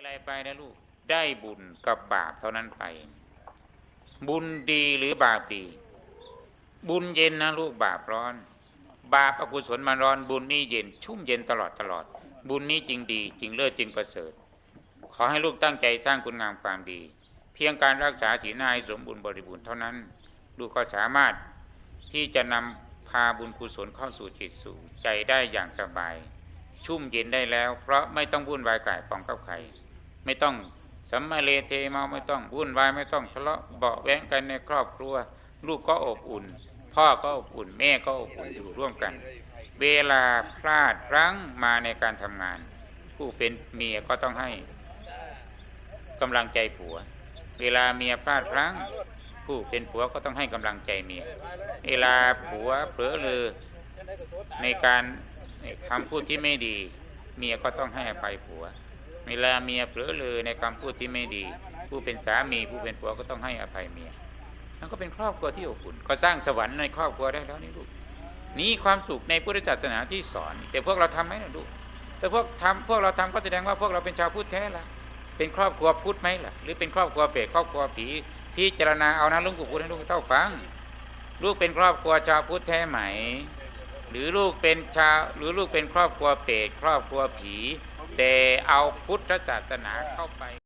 อะไรไปนะลูก ได้บุญกับบาปเท่านั้นไป บุญดีหรือบาปดี บุญเย็นนะลูกบาปร้อน บาปอกุศลมันร้อนบุญนี่เย็น ชุ่มเย็นตลอดตลอด บุญนี้จริงดีจริงเลิศจริงประเสริฐ ขอให้ลูกตั้งใจสร้างคุณงามความดี เพียงการรักษาศีลให้สมบูรณ์บริบูรณ์เท่านั้น ลูกก็สามารถที่จะนำพาบุญกุศลเข้าสู่จิตสู่ใจได้อย่างสบาย ชุ่มเย็นได้แล้ว เพราะไม่ต้องวุ่นวายกายกองกับใคร ไม่ต้องสัมมาเลเทเมาไม่ต้องวุ่นวายไม่ต้องทะเลาะเบาแว้งกันในครอบครัว ลูกก็อบอุ่น พ่อก็อบอุ่น แม่ก็อบอุ่นอยู่ร่วมกัน เวลาพลาดพลั้งมาในการทำงาน ผู้เป็นเมียก็ต้องให้กำลังใจผัว เวลาเมียพลาดพลั้ง ผู้เป็นผัวก็ต้องให้กำลังใจเมีย เวลาผัวเผลอเลยในการคำพูดที่ไม่ดี เมียก็ต้องให้อภัยผัว เวลาเมียเผลอเลยในคำพูดที่ไม่ดี ผู้เป็นสามีผู้เป็นผัวก็ต้องให้อภัยเมียนั่นก็เป็นครอบครัวที่อบอุ่นก็สร้างสวรรค์ในครอบครัวได้แล้วนี่ลูกนี่ความสุขในพุทธศาสนาที่สอน แต่พวกเราทำไหมนะลูกแต่พวกทำพวกเราทำก็แสดงว่าพวกเราเป็นชาวพุทธแท้ละเป็นครอบครัวพุทธไหมล่ะ หรือเป็นครอบครัวเปรตครอบครัวผีพิจารณาเอานะลุงกูพูดให้ลูกเท่าฟัง ลูกเป็นครอบครัวชาวพุทธแท้ไหม หรือลูกเป็นชาวหรือลูกเป็นครอบครัวเปรตครอบครัวผี แต่เอาพุทธศาสนาเข้าไป